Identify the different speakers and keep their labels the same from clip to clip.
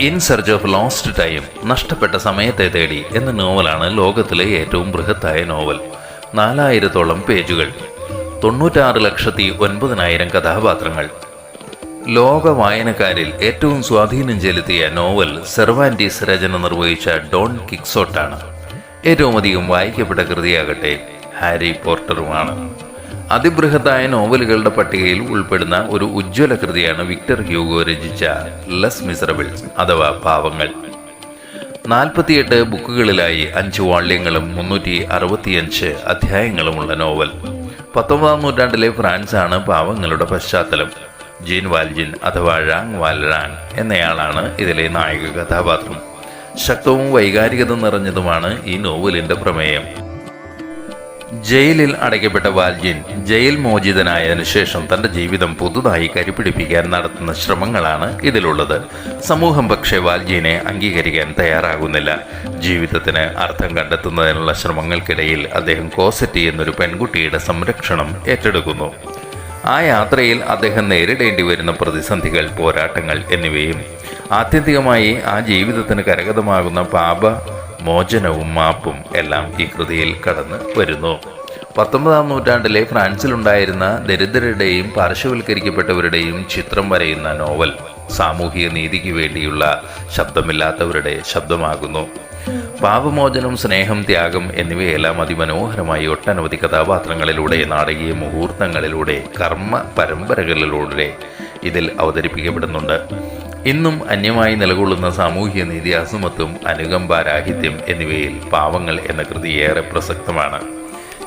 Speaker 1: In search of lost time നഷ്ടപ്പെട്ട സമയത്തെ തേടി എന്ന നോവലാണ് ലോകത്തിലെ ഏറ്റവും ബൃഹത്തായ നോവൽ. നാലായിരത്തോളം പേജുകൾ തൊണ്ണൂറ്റാറ് ലക്ഷത്തി ഒൻപതിനായിരം കഥാപാത്രങ്ങൾ. ലോക വായനക്കാരിൽ ഏറ്റവും സ്വാധീനം ചെലുത്തിയ നോവൽ സെർവാന്റീസ് രചന നിർവഹിച്ച ഡോൺ കിക്സോട്ടാണ്. ഏറ്റവും അധികം വായിക്കപ്പെട്ട കൃതിയാകട്ടെ ഹാരി പോർട്ടറുമാണ്. അതിബൃഹത്തായ നോവലുകളുടെ പട്ടികയിൽ ഉൾപ്പെടുന്ന ഒരു ഉജ്ജ്വല കൃതിയാണ് വിക്ടർ ഹ്യൂഗോ രചിച്ച ലസ് മിസറബിൾസ് അഥവാ പാവങ്ങൾ. നാൽപ്പത്തിയെട്ട് ബുക്കുകളിലായി അഞ്ച് വാള്യങ്ങളും മുന്നൂറ്റി അറുപത്തിയഞ്ച് അധ്യായങ്ങളുമുള്ള നോവൽ. പത്തൊമ്പതാം നൂറ്റാണ്ടിലെ ഫ്രാൻസാണ് പാവങ്ങളുടെ പശ്ചാത്തലം. ജീൻ വാൽജിൻ അഥവാ ഴാങ് വാൽറാങ് എന്നയാളാണ് ഇതിലെ നായക കഥാപാത്രം. ശക്തവും വൈകാരികത നിറഞ്ഞതുമാണ് ഈ നോവലിന്റെ പ്രമേയം. ജയിലിൽ അടയ്ക്കപ്പെട്ട വാൽജിൻ ജയിൽ മോചിതനായതിനു ശേഷം തന്റെ ജീവിതം പുതുതായി കരിപിടിപ്പിക്കാൻ നടത്തുന്ന ശ്രമങ്ങളാണ് ഇതിലുള്ളത്. സമൂഹം പക്ഷേ വാൽജീനെ അംഗീകരിക്കാൻ തയ്യാറാകുന്നില്ല. ജീവിതത്തിന് അർത്ഥം കണ്ടെത്തുന്നതിനുള്ള ശ്രമങ്ങൾക്കിടയിൽ അദ്ദേഹം കോസറ്റി എന്നൊരു പെൺകുട്ടിയുടെ സംരക്ഷണം ഏറ്റെടുക്കുന്നു. ആ യാത്രയിൽ അദ്ദേഹം നേരിടേണ്ടി വരുന്ന പ്രതിസന്ധികൾ പോരാട്ടങ്ങൾ എന്നിവയും ആത്യന്തികമായി ആ ജീവിതത്തിന് കരഗതമാകുന്ന പാപ മോചനവും മാപ്പും എല്ലാം ഈ കൃതിയിൽ കടന്നു വരുന്നു. പത്തൊമ്പതാം നൂറ്റാണ്ടിലെ ഫ്രാൻസിലുണ്ടായിരുന്ന ദരിദ്രരുടെയും പാർശ്വവൽക്കരിക്കപ്പെട്ടവരുടെയും ചിത്രം വരയുന്ന നോവൽ സാമൂഹിക നീതിക്ക് വേണ്ടിയുള്ള ശബ്ദമില്ലാത്തവരുടെ ശബ്ദമാകുന്നു. പാപമോചനം സ്നേഹം ത്യാഗം എന്നിവയെല്ലാം അതിമനോഹരമായി ഒട്ടനവധി കഥാപാത്രങ്ങളിലൂടെ നാടകീയ മുഹൂർത്തങ്ങളിലൂടെ കർമ്മ പരമ്പരകളിലൂടെ ഇതിൽ അവതരിപ്പിക്കപ്പെടുന്നുണ്ട്. ഇന്നും അന്യമായി നിലകൊള്ളുന്ന സാമൂഹ്യ നീതി അസമത്വം അനുകമ്പാരാഹിത്യം എന്നിവയിൽ പാവങ്ങൾ എന്ന കൃതി ഏറെ പ്രസക്തമാണ്.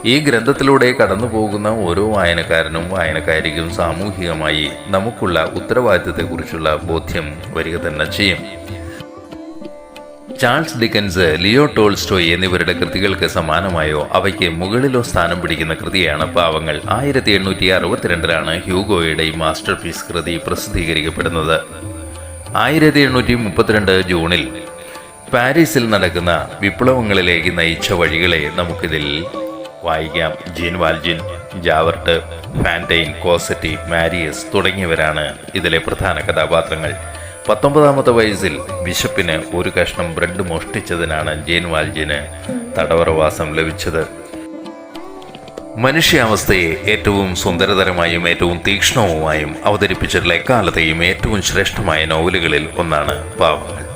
Speaker 1: ഈ ഗ്രന്ഥത്തിലൂടെ കടന്നു പോകുന്ന ഓരോ വായനക്കാരനും വായനക്കാരിക്കും സാമൂഹികമായി നമുക്കുള്ള ഉത്തരവാദിത്തത്തെക്കുറിച്ചുള്ള ബോധ്യം വരിക തന്നെ ചെയ്യും. ചാൾസ് ഡിക്കൻസ് ലിയോ ടോൾസ്റ്റോയ് എന്നിവരുടെ കൃതികൾക്ക് സമാനമായോ? അവയ്ക്ക് മുകളിലോ സ്ഥാനം പിടിക്കുന്ന കൃതിയാണ് പാവങ്ങൾ. ആയിരത്തി എണ്ണൂറ്റി അറുപത്തിരണ്ടിലാണ് ഹ്യൂഗോയുടെ മാസ്റ്റർ പീസ് കൃതി പ്രസിദ്ധീകരിക്കപ്പെടുന്നത്. ആയിരത്തി എണ്ണൂറ്റി മുപ്പത്തിരണ്ട് ജൂണിൽ പാരീസിൽ നടക്കുന്ന വിപ്ലവങ്ങളിലേക്ക് നയിച്ച വഴികളെ നമുക്കിതിൽ വായിക്കാം. ജീൻ വാൽജിൻ ജാവർട്ട് ഫാന്റൈൻ കോസറ്റി മാരിയസ് തുടങ്ങിയവരാണ് ഇതിലെ പ്രധാന കഥാപാത്രങ്ങൾ. പത്തൊമ്പതാമത്തെ വയസ്സിൽ ബിഷപ്പിന് ഒരു കഷ്ണം ബ്രെഡ് മോഷ്ടിച്ചതിനാണ് ജീൻ വാൽജിന് തടവറവാസം ലഭിച്ചത്. മനുഷ്യാവസ്ഥയെ ഏറ്റവും സുന്ദരതരമായും ഏറ്റവും തീക്ഷ്ണവുമായും അവതരിപ്പിച്ചിട്ടുള്ള എക്കാലത്തെയും ഏറ്റവും ശ്രേഷ്ഠമായ നോവലുകളിൽ ഒന്നാണ് പാവങ്ങൾ